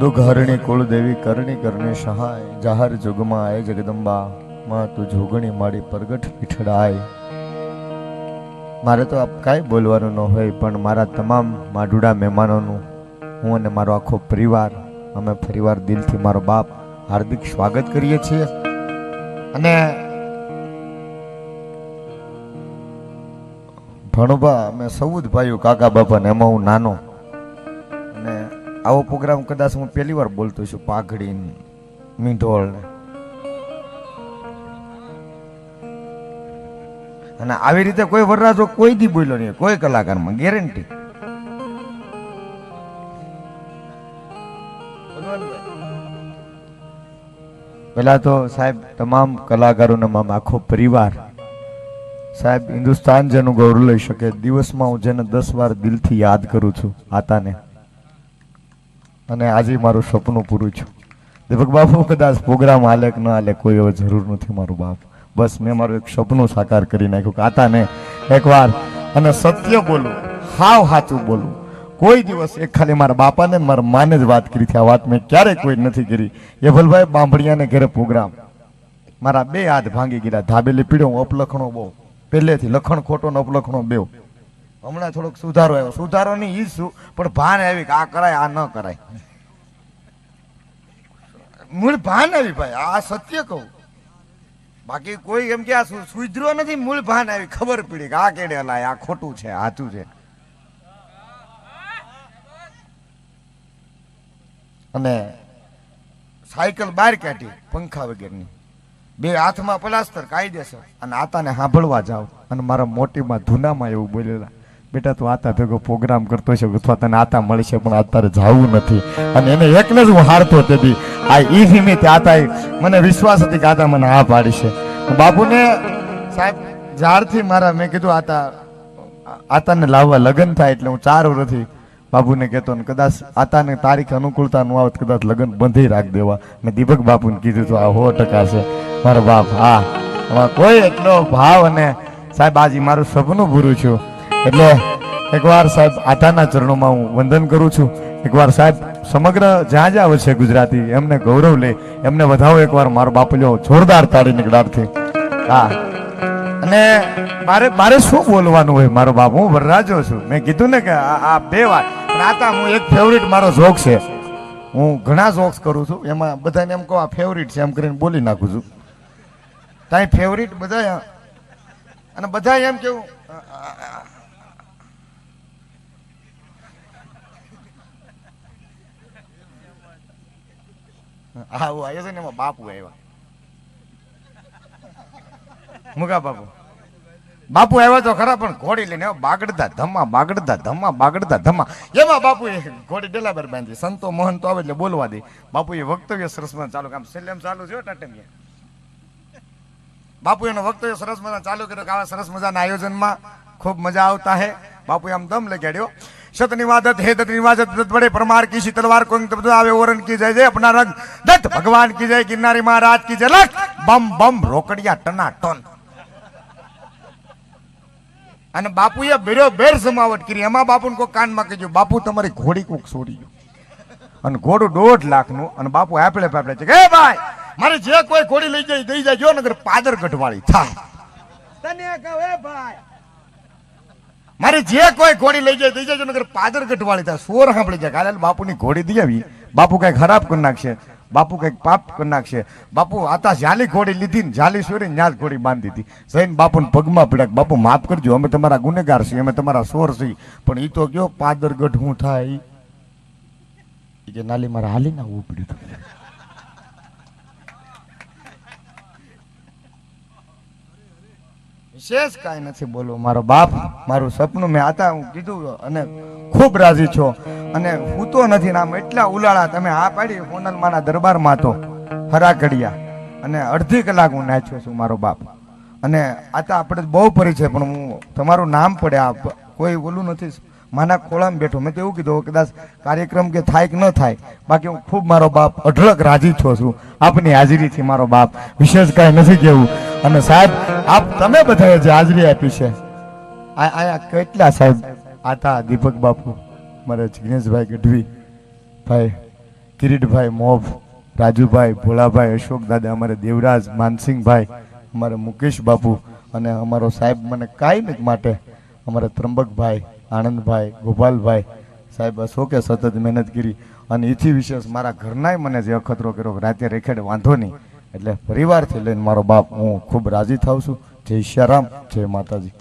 દુઘહરણી કુળદેવી કરણી કરણી સહાય. જાહર જુગમાં આય જગદંબા, માં તું જોગણી માડી પ્રગટ પીઠડાય. મારે તો આપ કાંઈ બોલવાનું ન હોય, પણ મારા તમામ માઢુડા મહેમાનોનું હું અને મારો આખો પરિવાર, અમે ફરીવાર દિલથી મારો બાપ હાર્દિક સ્વાગત કરીએ છીએ. અને ભણભા, અમે સૌ જ ભાઈઓ, કાકા બાપાને એમાં હું નાનો આવો પ્રોગ્રામ કદાચ હું પહેલી વાર બોલતો છું પાઘડી મીંઢોળ અને આવી રીતે કોઈ વરરાજો કોઈ દી બોલ્યો નહીં, કોઈ કલાકારમાં ગેરંટી પેલા તો સાહેબ, તમામ કલાકારોનો મામ આખો પરિવાર, સાહેબ, હિન્દુસ્તાન જેનું ગૌરવ લઈ શકે, દિવસમાં હું જેને દસ વાર દિલથી યાદ કરું છું, આતાને. અને આજે મારું સપનું પૂરું છું દીપક બાપુ, કદાચ પ્રોગ્રામ હાલે ન હાલે, કોઈ હવે જરૂર નથી મારું બાપ. બસ મેં મારું એક સપનું સાકાર કરી નાખ્યું કાતાને એકવાર અને સત્ય બોલું, હાવ સાચું બોલું. કોઈ દિવસ એક ખાલી મારા બાપાને મારા માને જ વાત કરી હતી. આ વાત મેં ક્યારેય કોઈ નથી કરી. એ ભલભાઈ બાંભણિયાને ઘરે પ્રોગ્રામ. મારા બે હાથ ભાંગી ગયા ધાબેલી પીડ્યો અપલખણો બહુ. પહેલેથી લખણ ખોટો ને અપલખણો બેવ હમણાં થોડોક સુધારો આવ્યો. સુધારો નહીં ઈ શું પણ ભાન આવી કે આ કરાય, આ ન કરાય. મૂળ ભાન આવી ભાઈ, આ સત્ય કહું. બાકી કોઈ એમ કે આ સુધરો નથી, મૂળ ભાન આવી. ખબર પડી કે આ કેડે લાય આ ખોટું છે સાચું છે. અને સાયકલ બહાર કાઢી, પંખા વગેરેની. બે હાથમાં પ્લાસ્ટર કાયદેસર. અને આતાને સાંભળવા જાવ. અને મારા મોટીમાં ધૂનામાં એવું બોલેલા. બેટા, તું આતા ભેગો પ્રોગ્રામ કરતો છે, અથવા તને આતા મળશે પણ અત્યારે જવું નથી. અને એને એકને જ હું હારતો તેથી આ ઈ નિમિત્તે આતા મને વિશ્વાસ હતી કે આતા મને આ પાડી છે. બાપુને, સાહેબ, ઝાડથી મારા મેં કીધું આતા આતાને લાવવા લગ્ન થાય એટલે હું ચાર વર્ષથી બાપુને કહેતો ને કદાચ આતાને તારીખ અનુકૂળતા નું આવત કદાચ લગ્ન બંધી રાખ દેવા. મેં દીપક બાપુને કીધું તો, આ સો ટકા છે. મારો બાપ, હા. કોઈ એટલો ભાવ અને સાહેબ, આજે મારું સપનું પૂરું છું એટલે એકવાર સાહેબ આટાના ચરણોમાં હું વંદન કરું છું. એકવાર સાહેબ સમગ્ર જ્યાં જ્યાં વસે ગુજરાતી, એમને ગૌરવ લે. એમને વધાવો એકવાર મારો બાપલ્યો જોરદાર તાળી નીકળાડથી હા. અને મારે મારે શું બોલવાનું હોય મારો બાપ? હું વરરાજો છું. મેં કીધું ને કે આ બે વાર પણ હું એક ફેવરિટ મારો જોક છે. હું ઘણા જોક્સ કરું છું. એમાં બધાને એમ કહો, આ ફેવરિટ છે એમ કરીને બોલી નાખું છું. તાઈ ફેવરિટ બધા અને બધા એમ કેવું આવું આવ્યો છે ને, એમાં બાપુ આવ્યા મુગા બાપુ. બાપુ આવ્યા તો ખરા, પણ ઘોડી લઈને બાગડતા ધમા બાગડતા ધમા બાગડતા ધમા. એમાં બાપુ ઘોડી ડેલાબર બાંધી. સંતો મોહન તો આવે એટલે બોલવા દે. બાપુ એ વક્તવ્ય સરસમાં ચાલુ કામ સેલેમ ચાલુ છે ટાટમિયા બાપુ એનો વક્તવ્ય સરસ મજા ચાલુ કર્યો કે આવા સરસ મજાના આયોજનમાં ખૂબ મજા આવતા હે. બાપુ આમ દમ લગાડ્યો. હે દત્ત નિવાદત દત્ત બડે પરમાર કી સી તલવાર કોંગ તબ આવે ઓરન કી જય જય અપના રંગ. દત્ત ભગવાન કી જય કિનારી મહારાજ કી જય. લખ, બમ બમ, રોકડિયા ટના ટન અને બાપુએ બેરો બેર સમાવટ કરી. એમાં બાપુને કોઈ કાનમાં કીધું, બાપુ, તમારી ઘોડી કોક છોડી ગયું. અને ઘોડું દોઢ લાખનું, અને બાપુ આપડે પાપડે છે કે, "એ ભાઈ, મારે જે કોઈ ઘોડી લઈ જાય, દઈ જાય, જો નગર પાદર ગઢવાળી થાય. તને કહું ભાઈ મારે જે કોઈ ઘોડી લઈ જાય દઈ જાય નગર પાદર ગઢવાળી થાય. સોર સાંભળી જાય. કાલે બાપુની ઘોડી દઈ આવી. બાપુ કઈ ખરાબ કરી નાખશે. બાપુ કંઈક પાપ કરી નાખશે. બાપુ આતા જાલી ઘોડી લીધી ને જાલી સોરી ન્યાજ ઘોડી બાંધી હતી જઈને બાપુને પગમાં પડ્યા. બાપુ, માફ કરજો, અમે તમારા ગુનેગાર છીએ, અમે તમારા સોર છીએ. પણ એ તો કયો પાદર ગઢ હું થાય. કે નાલી મારે હાલી ના આવવું પડ્યું હતું. વિશેષ કાંઈ નથી બોલવું. મારો બાપ, મારું સપનું મેં આતા હું કીધું અને ખૂબ રાજી છો. અને હું તો નથી નામ એટલા ઉલાળા તમે આ પાડી હોનલમાના દરબારમાં તો. હરાકડિયા. અને અડધી કલાક હું નાચ્યો છું મારો બાપ. અને આપણે તો બહુ પરિચય, પણ હું તમારું નામ પડે, આ કોઈ ઓલું નથી. માના ખોળામાં બેઠો. મેં તો એવું કીધું કદાચ કાર્યક્રમ કે થાય કે ન થાય, બાકી હું ખૂબ મારો બાપ અઢળક રાજી છો છું. આપની હાજરીથી મારો બાપ. વિશેષ કાંઈ નથી કેવું અને સાહેબ, આપ તમે બધાએ જે હાજરી આપી છે, આ આયા કેટલા સાહેબ? આતા દીપક બાપુ, મારા જિગ્નેશભાઈ ગઢવી, ભાઈ કિરીટભાઈ મોભ, રાજુભાઈ, ભોળાભાઈ, અશોક દાદા, અમારે દેવરાજ, માનસિંહભાઈ, અમારે મુકેશ બાપુ અને અમારો સાહેબ મને કાંઈ માટે. અમારે ત્રંબકભાઈ, આનંદભાઈ, ગોપાલભાઈ, સાહેબ અશોકે સતત મહેનત કરી અને એથી વિશેષ મારા ઘરનાય મને જે અખતરો કર્યો, રાતે રેખેડ વાંધો નહીં. એટલે પરિવારથી લઈને મારો બાપ હું ખૂબ રાજી થાઉં છું. જય શ્યારામ જય માતાજી.